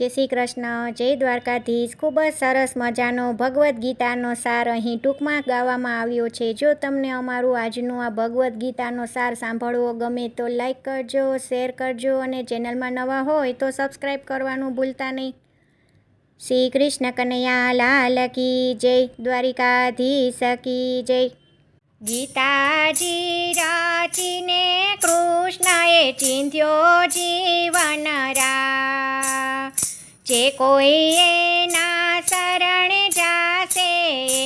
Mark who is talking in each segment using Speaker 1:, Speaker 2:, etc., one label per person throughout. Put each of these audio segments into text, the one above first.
Speaker 1: જય શ્રી કૃષ્ણ, જય દ્વારકાધીશ. ખૂબ જ સરસ મજાનો ભગવદ્ ગીતાનો સાર અહીં ટૂંકમાં ગાવામાં આવ્યો છે. જો તમને અમારું આજનું આ ભગવદ્ ગીતાનો સાર સાંભળવો ગમે તો લાઈક કરજો, શેર કરજો અને ચેનલમાં નવા હોય તો સબસ્ક્રાઈબ કરવાનું ભૂલતા નહીં. શ્રી કૃષ્ણ કનૈયા લાલ કી જય, દ્વારિકાધીશ કી જય. ગીતાજી રાચીને કૃષ્ણએ ચિંધ્યો જીવન રા જે કોઈ એના શરણે જાશે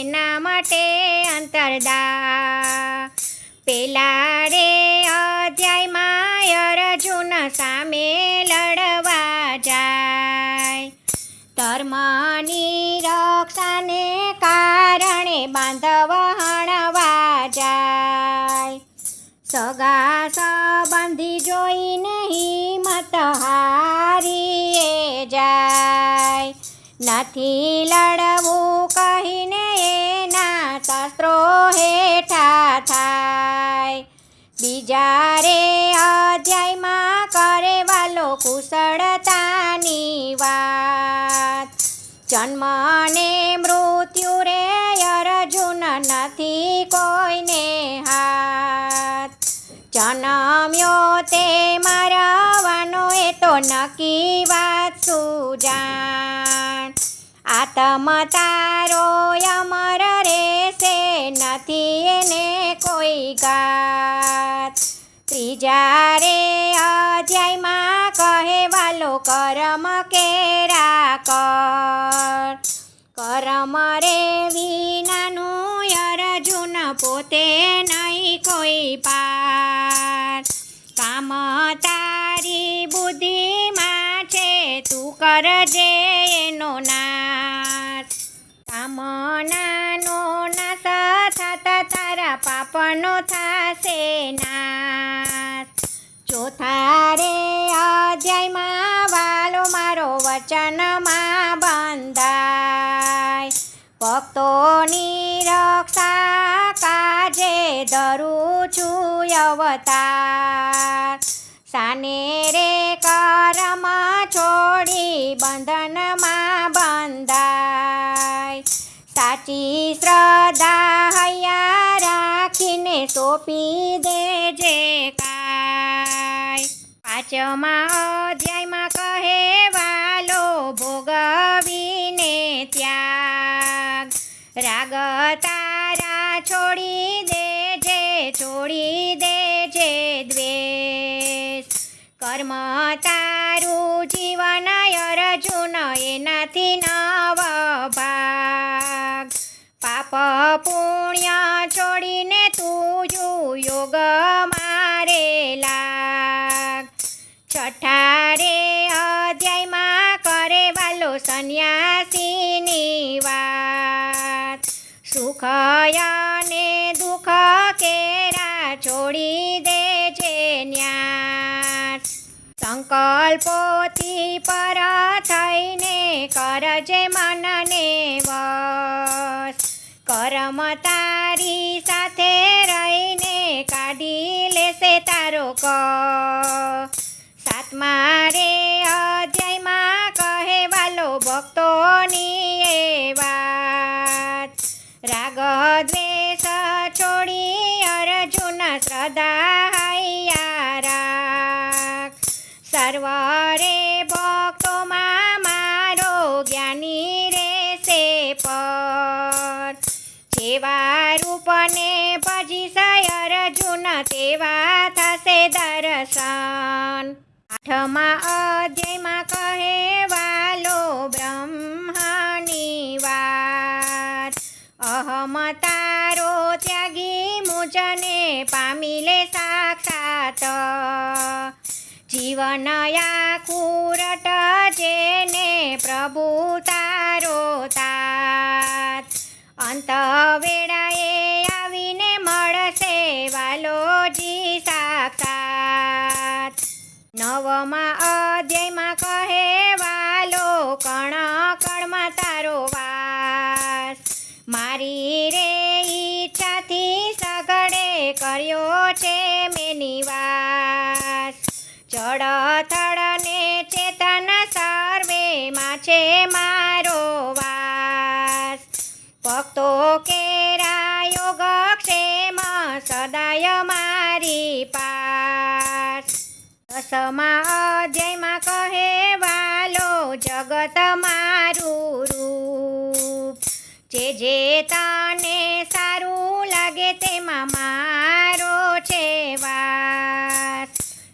Speaker 1: એના માટે અંતરદા. પેલા રે નથી લડવું કહીને એના શસ્ત્રો હેઠા થાય. બીજા રે અધ્યાયમાં કરે વાલો કુશળતાની વાત. જન્મ ને મૃત્યુ રે અર્જુન નથી કોઈને હાથ. જન્મ્યો તે મારવાનો એ તો નક્કી વાત સુજાણ આત્મ તારો અમર રહેશે નથી એને કોઈ ગાત. ત્રીજા રે અધ્યાયમાં કહેવાલો કરમ કેરા કર. કરમ રે વિનાનું અર્જુન પોતે નહીં કોઈ પાર. કામ તારી બુદ્ધિમાં છે, તું કરજે થાશે નાશ ચોથા રે અધ્યાયમાં વાલો મારો વચનમાં બંધાય. ભક્તોની રક્ષા કાજે ધરું છું અવતાર સોંપી દેજે કાય પાંચમા અધ્યાયમાં કહેવાલો ભોગવીને ત્યાગ. રાગ તારા છોડી દેજે છોડી દેજે દ્વેષ. કર્મ તારું જીવન અર્જુન, એનાથી નવ ભાગ. પાપ પુણ્ય યોગ મારે લાગ. છઠ્ઠા રે અધ્યાયમાં કરે વાલો સંન્યાસીની વાત. સુખ અને દુઃખ કેરા છોડી દેજે ન્યાસ. સંકલ્પોથી પર થઈને કરજે મનને વસ કરમ તારી સાથે તારો ક. સાતમા રે અધ્યાયમાં કહેવાલો ભક્તોની એ વાત. રાગ, દ્વેષ, છોડી, અર્જુન, શ્રદ્ધા, હૈયા રાખ સર્વ રે ભક્તોમાં મારો જ્ઞાની રહેશે પર. જેવા રૂપને ભજી અર્જુન, તેવા દર્શન. આઠમા અધ્યાયમાં કહેવાલો બ્રહ્માની વાત. અહમ તારો ત્યાગી મુજને પામી લે સાક્ષાત. જીવન આખું જેને પ્રભુ તારો તાત. અંત વેળાએ નવમા અજયમાં કહે વાલો, કણ, કણમાં તારો વાસ. મારી રે ઈચ્છાથી સગડે કર્યો છે મેની વાસ. જળ જગત મારું રૂપ. જે જે તને સારું લાગે તેમાં મારો છે વાસ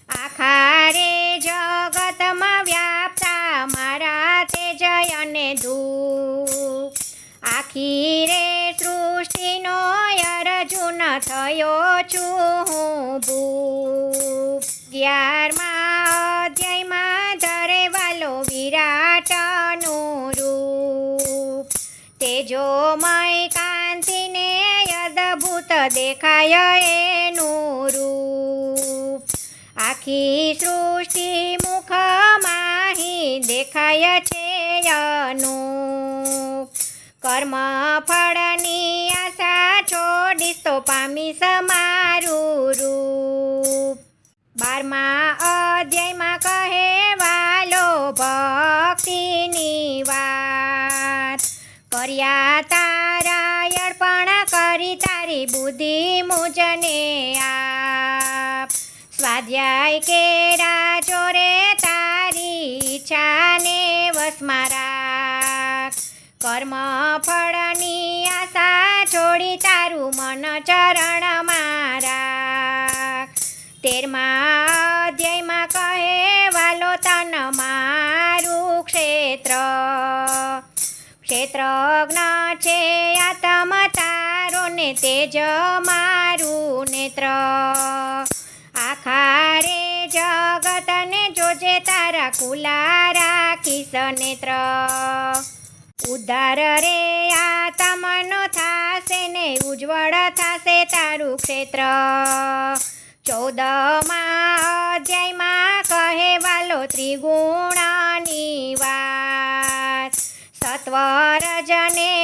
Speaker 1: આખારે જગતમાં વ્યાપતા મારા તેજય અને દુઃખ. આખી રે સૃષ્ટિનો અર્જુન થયો છું હું ભૂપ. અગિયારમાં તેજોમય કાંતિને અદભૂત દેખાય એનું રૂપ. આખી સૃષ્ટિ મુખમાં દેખાય છે અનું કર્મ ફળની આશા છોડીશ તો પામીશ મારું રૂપ. બારમા અધ્યાયમાં બુદ્ધિ મુજને આપ સ્વાધ્યાય કેરા ચોરે તારી ઈચ્છાને વસમાં કર્મ ફળની આશા છોડી તારું મન ચરણ મારા તેરમા અધ્યાયમાં કહે વાલો તન મારું ક્ષેત્ર ક્ષેત્રજ્ઞ છે આત્મ ને તેજ મારું નેત્ર. આખા રે જગતને જોજે તારા કુલા રાખીશ નેત્ર. ઉદ્ધાર રે આ તમનો થાશે ને ઉજ્જવળ થાશે તારું ક્ષેત્ર. ચૌદમાં અધ્યાયમાં કહે વાલો ત્રિગુણની વાત. સત્વરજને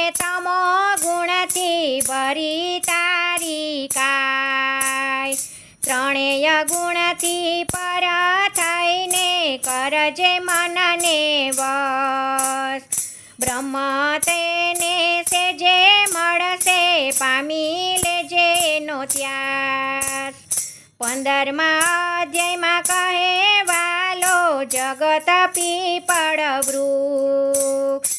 Speaker 1: ભરી તારી કાય. ત્રણેય ગુણથી પર થઈને કરજે મનને વસ બ્રહ્મ તેને સેજે મળશે પામી લેજે નો ત્યાસ. પંદરમાં અધ્યાયમાં કહે વાલો જગત પીપળ વૃક્ષ.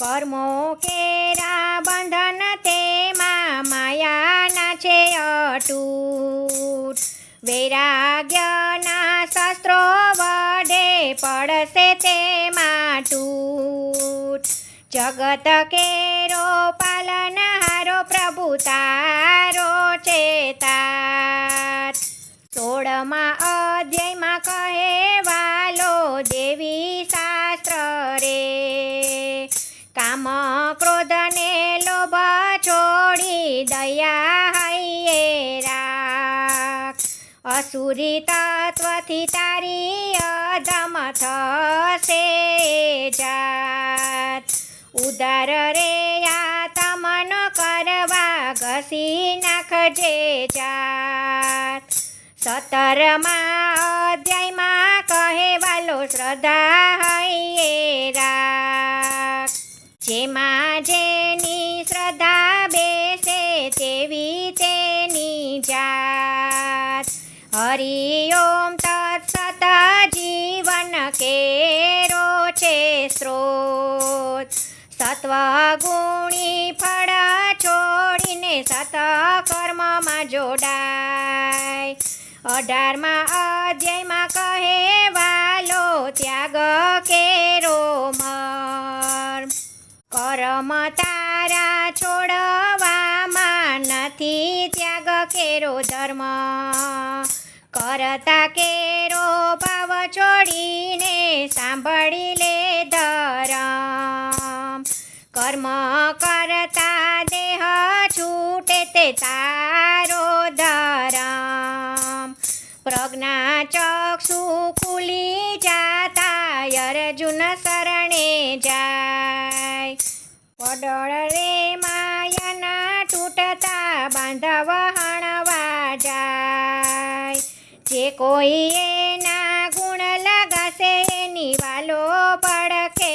Speaker 1: કર્મો કેરા બંધન તેમાં માયાના છે અટૂટ વૈરાગ્યના શસ્ત્રો વડે પડશે તેમાં તૂટ જગત કેરો પાલનહારો પ્રભુ તારો ચેતાત. સોળમાં અધ્યાયમાં અસુરી તત્વથી તારી અધમ થશે જાત. ઉદાર રે આ તમન કરવા ઘસી નાખજે જાત. સતરમાં અધ્યાયમાં કહેવાલો શ્રદ્ધા હૈયે રાખ. જેમાં જેની શ્રદ્ધા બેસે જાત હરિઓમ તત્સત જીવન કેરો છે સ્ત્રોત સત્વગુણી ફળ છોડીને સત કર્મમાં જોડાય. અઢારમાં અધ્યાયમાં કહે વાલો, ત્યાગ કેરો મર્મ. કર્મ તારા છોડવામાં નથી, ત્યાગ કેરો ધર્મ. કરતા કેરો ભાવ છોડીને સાંભળી લે ધરમ. કર્મ કરતા દેહ છૂટે તે તારો ધરમ. પ્રજ્ઞા ચક્ષુ ખુલી જાતા અર્જુન શરણે જાય. પડળ રે માયાના તૂટતા બાંધવ જે કોઈ એના ગુણ લગાશે, એની વાલો પડકે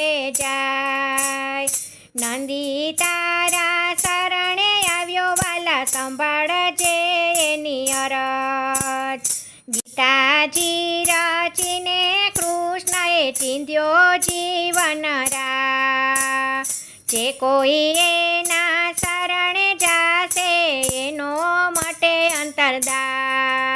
Speaker 1: નંદી તારા શરણે આવ્યો, વાલા સંભાળજે એની અરજ. ગીતાજી રચીને કૃષ્ણએ ચિંધ્યો જીવન રા જે કોઈ એના શરણે જાશે, એનો મટે અંતરદા